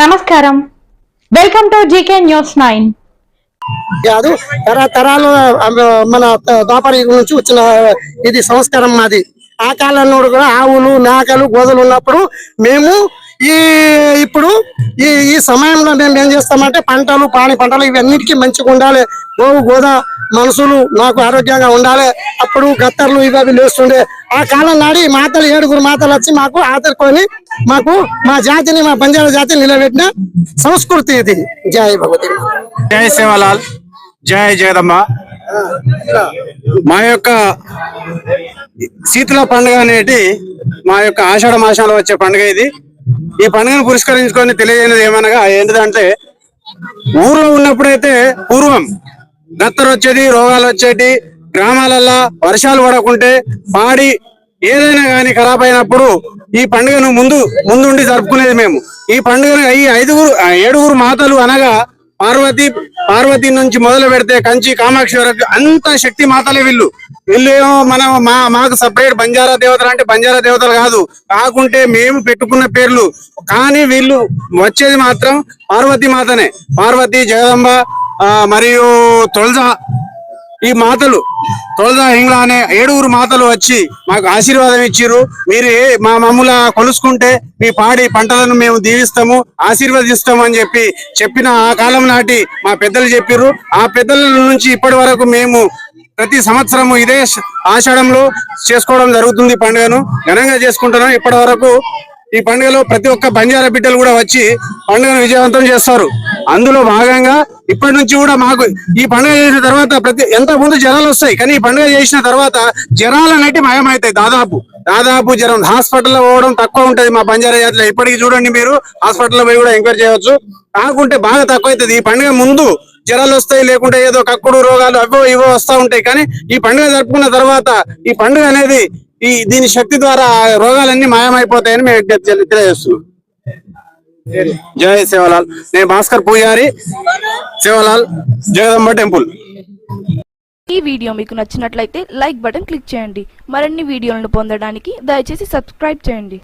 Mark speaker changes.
Speaker 1: నమస్కారం. Welcome to GK news nine
Speaker 2: కాదు తరతరాలు మన ద్వాపర నుంచి వచ్చిన ఇది సంస్కారం మాది. ఆ కాలంలో కూడా ఆవులు మేకలు గోదలు ఉన్నప్పుడు మేము ఈ ఇప్పుడు ఈ ఈ సమయంలో మేము ఏం చేస్తామంటే పంటలు పాని పంటలు ఇవన్నిటికీ మంచిగా ఉండాలి. గోవు గోదా మనుషులు నాకు ఆరోగ్యంగా ఉండాలి. అప్పుడు గత్తర్లు ఇవి అవి లేస్తుండే. ఆ కాలం నాడి మాతలు ఏడుగురు మాతలు వచ్చి మాకు ఆదరుకొని మాకు మా జాతిని మా బంజారా జాతిని నిలబెట్టిన సంస్కృతి ఇది. జై భగవతి
Speaker 3: జై సేవలాల్. జై జగదమ్మ. మా యొక్క శీతల పండుగ అనేది మా యొక్క ఆషాఢ మాసంలో వచ్చే పండుగ ఇది. ఈ పండుగను పురస్కరించుకొని తెలియజేయనది ఏమనగా ఏంటిదంటే ఊర్లో ఉన్నప్పుడైతే పూర్వం గత్తరు వచ్చేది రోగాలు వచ్చేటి గ్రామాలల్లో వర్షాలు పడకుంటే పాడి ఏదైనా కానీ ఖరాబ్ అయినప్పుడు ఈ పండుగను ముందు ముందుండి జరుపుకునేది మేము. ఈ పండుగను ఈ ఐదుగురు ఏడుగురు మాతలు అనగా పార్వతి పార్వతి నుంచి మొదలు పెడితే కంచి కామాక్షి వరకు అంత శక్తి మాతలే వీళ్ళు. వీళ్ళు మనం మా మాకు సపరేట్ బంజారా దేవతలు అంటే బంజారా దేవతలు కాదు. కాకుంటే మేము పెట్టుకున్న పేర్లు. కానీ వీళ్ళు వచ్చేది మాత్రం పార్వతి మాతనే. పార్వతి జగదంబ మరియు తొలజ ఈ మాతలు. తొలజ హింగ్ల అనే ఏడుగురు మాతలు వచ్చి మాకు ఆశీర్వాదం ఇచ్చిర్రు. మీరు ఏ మా మమ్ముల కొలుసుకుంటే మీ పాడి పంటలను మేము దీవిస్తాము ఆశీర్వదిస్తాము అని చెప్పి చెప్పిన ఆ కాలం నాటి మా పెద్దలు చెప్పిర్రు. ఆ పెద్దల నుంచి ఇప్పటి వరకు మేము ప్రతి సంవత్సరము ఇదే ఆషాఢంలో చేసుకోవడం జరుగుతుంది పండుగను. ఘనంగా చేసుకుంటున్నాం. ఇప్పటి వరకు ఈ పండుగలో ప్రతి ఒక్క బంజారా బిడ్డలు కూడా వచ్చి పండుగను విజయవంతం చేస్తారు. అందులో భాగంగా ఇప్పటి నుంచి కూడా మాకు ఈ పండుగ చేసిన తర్వాత ప్రతి ఎంత ముందు జ్వరాలు వస్తాయి కానీ ఈ పండుగ చేసిన తర్వాత జ్వరాలు అనేవి మాయమవుతాయి దాదాపు. దాదాపు జ్వరం. హాస్పిటల్లో పోవడం తక్కువ ఉంటది మా బంజారా జాతిలో. ఇప్పటికీ చూడండి మీరు హాస్పిటల్లో పోయి కూడా ఎంక్వైరీ చేయవచ్చు. కాకుంటే బాగా తక్కువ అవుతుంది ఈ పండుగ ముందు జ్వరాలు వస్తాయి లేకుంటే ఏదో కక్కుడు రోగాలు అవో ఇవో వస్తూ ఉంటాయి. కానీ ఈ పండుగ జరుపుకున్న తర్వాత ఈ పండుగ అనేది ఈ దీని శక్తి ద్వారా రోగాలన్నీ మాయమైపోతాయని మేము తెలియజేస్తున్నాం. జయ సేవలాల్ నేను భాస్కర్ పూజారి సేవలాల్ జగదంబ టెంపుల్.
Speaker 4: ఈ వీడియో మీకు నచ్చినట్లయితే లైక్ బటన్ క్లిక్ చేయండి. మరిన్ని వీడియోలను పొందడానికి దయచేసి సబ్స్క్రైబ్ చేయండి.